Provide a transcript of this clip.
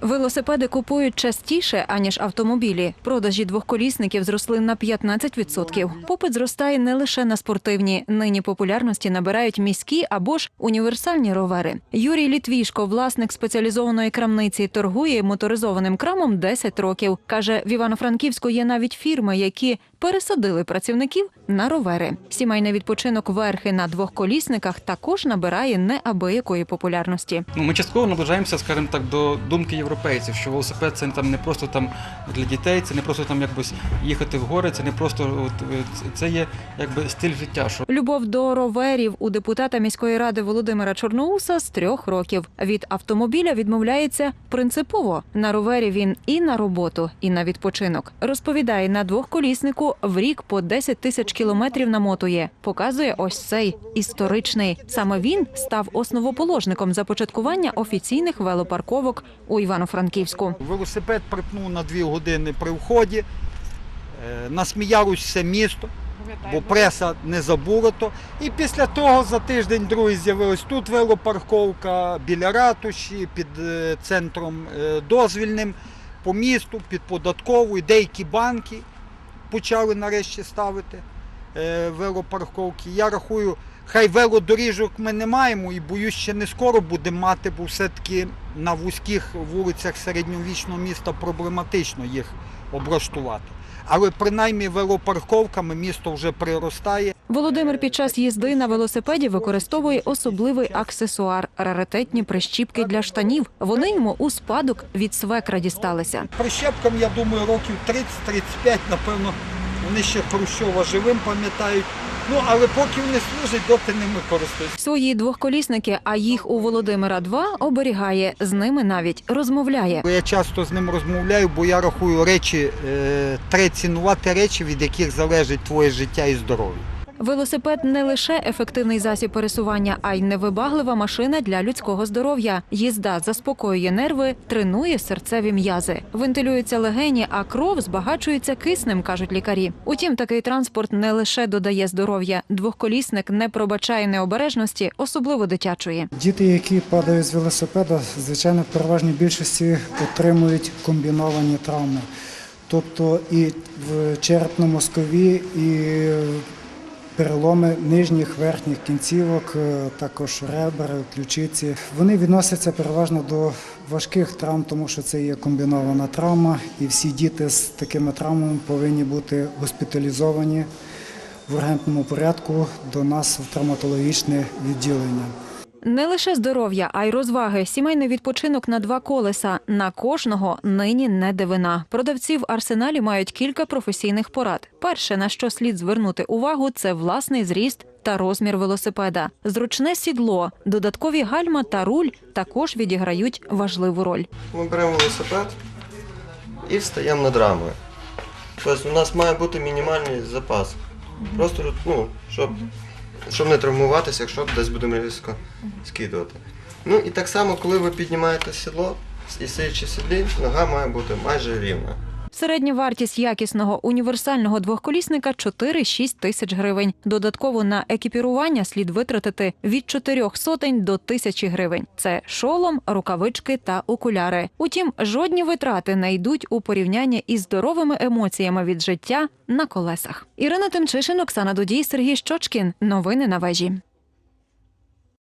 Велосипеди купують частіше, аніж автомобілі. Продажі двохколісників зросли на 15%. Попит зростає не лише на спортивні. Нині популярності набирають міські або ж універсальні ровери. Юрій Літвішко, власник спеціалізованої крамниці, торгує моторизованим крамом 10 років. Каже, в Івано-Франківську є навіть фірми, які пересадили працівників на ровери. Сімейний відпочинок верхи на двохколісниках також набирає неабиякої популярності. Ну, ми частково наближаємося, скажімо так, до думки європейців, що велосипед це там не просто там для дітей, це не просто там якось їхати в гори, це не просто е, це є якби стиль життя. Що Любов до роверів у депутата міської ради Володимира Чорноуса з трьох років. Від автомобіля відмовляється принципово. На ровері він і на роботу, і на відпочинок. Розповідає, на двохколіснику в рік по 10 тисяч кілометрів намотує. Показує ось цей історичний. Саме він став основоположником започаткування офіційних велопарковок у Івано-Франківську. Велосипед припнув на дві години при вході. Е, Насміялось все місто, бо преса не забула. І після того за тиждень другий з'явилась тут велопарковка біля ратуші, під е, центром е, дозвільним, по місту, під податковою. Деякі банки почали нарешті ставити е, велопарковки. Я рахую, хай велодоріжок ми не маємо і боюсь, ще не скоро будемо мати, бо все-таки на вузьких вулицях середньовічного міста проблематично їх облаштувати. Але принаймні велопарковками місто вже приростає. Володимир під час їзди на велосипеді використовує особливий аксесуар раритетні прищіпки для штанів. Вони йому у спадок від свекра дісталися. Прищепкам, я думаю, років 30-35, напевно, вони ще Хрущова живим пам'ятають. Ну, але поки вони служать, доти ними користуються. Свої двохколісники, а їх у Володимира два оберігає. З ними навіть розмовляє. Я часто з ним розмовляю, бо я рахую речі, е, треба цінувати речі, від яких залежить твоє життя і здоров'я. Велосипед не лише ефективний засіб пересування, а й невибаглива машина для людського здоров'я. Їзда заспокоює нерви, тренує серцеві м'язи, вентилюються легені, а кров збагачується киснем, кажуть лікарі. Утім, такий транспорт не лише додає здоров'я. Двохколісник не пробачає необережності, особливо дитячої. Діти, які падають з велосипеда, звичайно, в переважній більшості отримують комбіновані травми. Тобто і в черепно-мозкові, і переломи нижніх верхніх кінцівок, е, також ребер, ключиці. Вони відносяться переважно до важких травм, тому що це є комбінована травма, і всі діти з такими травмами повинні бути госпіталізовані в ургентному порядку до нас в травматологічне відділення. Не лише здоров'я, а й розваги. Сімейний відпочинок на два колеса. На кожного нині не дивина. Продавці в арсеналі мають кілька професійних порад. Перше, на що слід звернути увагу, це власний зріст та розмір велосипеда. Зручне сідло, додаткові гальма та руль також відіграють важливу роль. Ми беремо велосипед і встаємо над рамою. Тобто у нас має бути мінімальний запас. Просто ну, щоб, щоб не травмуватися, якщо десь будемо різко скидувати. Ну і так само, коли ви піднімаєте сідло і сидячи сідлі, нога має бути майже рівна. Середня вартість якісного універсального двохколісника 4-6 тисяч гривень. Додатково на екіпірування слід витратити від 4 сотень до тисячі гривень. Це шолом, рукавички та окуляри. Утім, жодні витрати не йдуть у порівняння із здоровими емоціями від життя на колесах. Ірина Тимчишин, Оксана Дудій, Сергій Щочкін. Новини на вежі.